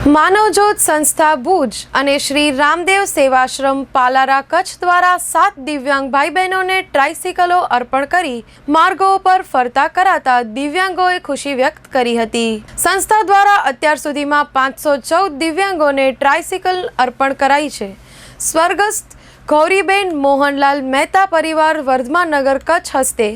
માનવજ્યોત સંસ્થા ભુજ અને શ્રી રામદેવ સેવાશ્રમ પાલારા કચ્છ દ્વારા સાત દિવ્યાંગ ભાઈ બહેનોને ટ્રાઇસિકલો અર્પણ કરી માર્ગો પર ફરતા કરાતા દિવ્યાંગોએ ખુશી વ્યક્ત કરી હતી. સંસ્થા દ્વારા અત્યાર સુધીમાં પાંચસો ચૌદ દિવ્યાંગોને ટ્રાઇસિકલ અર્પણ કરાઈ છે. સ્વર્ગસ્થ ગૌરીબેન મોહનલાલ મહેતા પરિવાર વર્ધમાનગર કચ્છ હસ્તે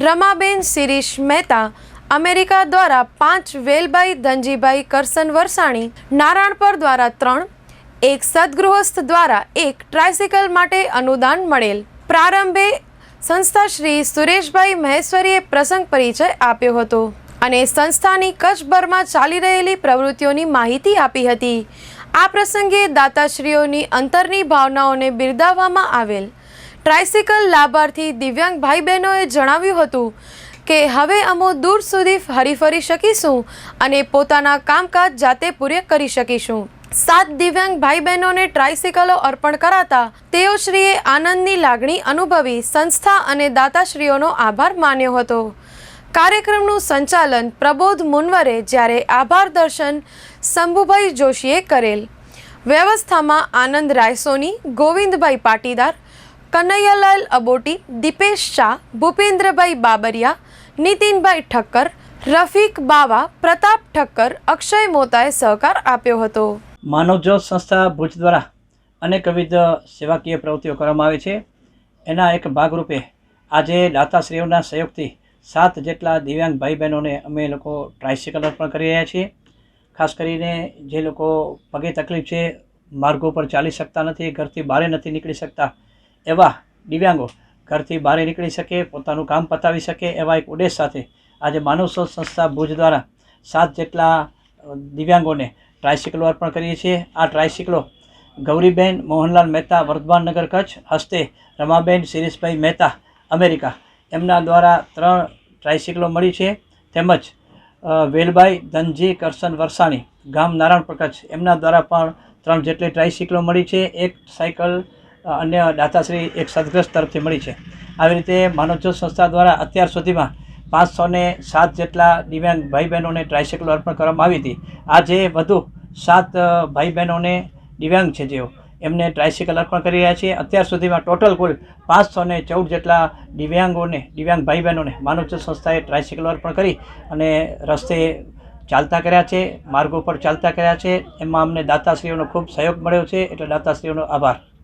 રમાબેન શિરીષ મહેતા અમેરિકા દ્વારા પાંચ વેલભાઈ ધનજીભાઈ, કરસન વરસાણી, નારાયણપર દ્વારા ત્રણ, એક સદગૃહસ્થ દ્વારા એક ટ્રાયસિકલ માટે અનુદાન મળેલ. પ્રારંભે સંસ્થા શ્રી સુરેશભાઈ મહેશ્વરીએ પ્રસંગ પરિચય આપ્યો હતો અને સંસ્થાની કચ્છભરમાં ચાલી રહેલી પ્રવૃત્તિઓની માહિતી આપી હતી. આ પ્રસંગે દાતાશ્રીઓની અંતરની ભાવનાઓને બિરદાવવામાં આવેલ. ટ્રાયસિકલ લાભાર્થી દિવ્યાંગ ભાઈ બહેનોએ જણાવ્યું હતું કે હવે અમો દૂર સુધી હરીફરી શકીશું અને પોતાના કામકાજ જાતે પૂરે કરી શકીશું. સાત દિવ્યાંગ ભાઈ બહેનોને ટ્રાઇસિકલો અર્પણ કરાતા તેઓશ્રીએ આનંદની લાગણી અનુભવી સંસ્થા અને દાતાશ્રીઓનો આભાર માન્યો હતો. કાર્યક્રમનું સંચાલન પ્રબોધ મુનવરે જ્યારે આભાર દર્શન શંભુભાઈ જોશીએ કરેલ. વ્યવસ્થામાં આનંદ રાયસોની, ગોવિંદભાઈ પાટીદાર, કનૈયાલાલ અબોટી, દીપેશ શાહ, ભૂપેન્દ્રભાઈ બાબરિયા નીતિનભાઈ ઠક્કર, રફીક બાવા, પ્રતાપ ઠક્કર, અક્ષય મોતાએ સહકાર આપ્યો હતો. માનવજ્યોત સંસ્થા ભુજ દ્વારા અનેકવિધ સેવાકીય પ્રવૃત્તિઓ કરવામાં આવે છે. એના એક ભાગરૂપે આજે દાતાશ્રીઓના સહયોગથી સાત જેટલા દિવ્યાંગ ભાઈ બહેનોને અમે લોકો ટ્રાયસિકલ અર્પણ કરી રહ્યા છીએ. ખાસ કરીને જે લોકો પગે તકલીફ છે, માર્ગો પર ચાલી શકતા નથી, ઘરથી બહાર નથી નીકળી શકતા એવા દિવ્યાંગો ઘરથી બહાર નીકળી શકે, પોતાનું કામ પતાવી શકે એવા એક ઉદ્દેશ સાથે આજે માનવ સંસ્થા ભુજ દ્વારા સાત જેટલા દિવ્યાંગોને ટ્રાયસિકલો અર્પણ કરીએ છીએ. આ ટ્રાયસિકલો ગૌરીબેન મોહનલાલ મહેતા, વર્ધમાન નગર કચ્છ, હસ્તે રમાબેન શિરીષભાઈ મહેતા, અમેરિકા. એમના દ્વારા ત્રણ ટ્રાયસિકલો મળી છે. તેમજ વેલભાઈ ધનજી કરસન વરસાણી ગામ નારાયણપુર કચ્છ એમના દ્વારા પણ ત્રણ જેટલી ટ્રાયસિકલો મળી છે. એક સાયકલ અન્ય દાતાશ્રી એક સદગ્રસ્ત તરફથી મળી છે. આવી રીતે માનવજ્યોત સંસ્થા દ્વારા અત્યાર સુધીમાં પાંચસો ને સાત જેટલા દિવ્યાંગ ભાઈ બહેનોને ટ્રાયસિકલો અર્પણ કરવામાં આવી હતી. આજે વધુ સાત ભાઈ બહેનોને દિવ્યાંગ છે જેઓ. એમને ટ્રાયસિકલ અર્પણ કરી રહ્યા છીએ. અત્યાર સુધીમાં ટોટલ કુલ પાંચસો ને ચૌદ જેટલા દિવ્યાંગોને, દિવ્યાંગ ભાઈ બહેનોને માનવજ્યોત સંસ્થાએ ટ્રાયસિકલ અર્પણ કરી અને રસ્તે ચાલતા કર્યા છે, માર્ગો પર ચાલતા કર્યા છે. એમાં અમને દાતાશ્રીઓનો ખૂબ સહયોગ મળ્યો છે. એટલે દાતાશ્રીઓનો આભાર.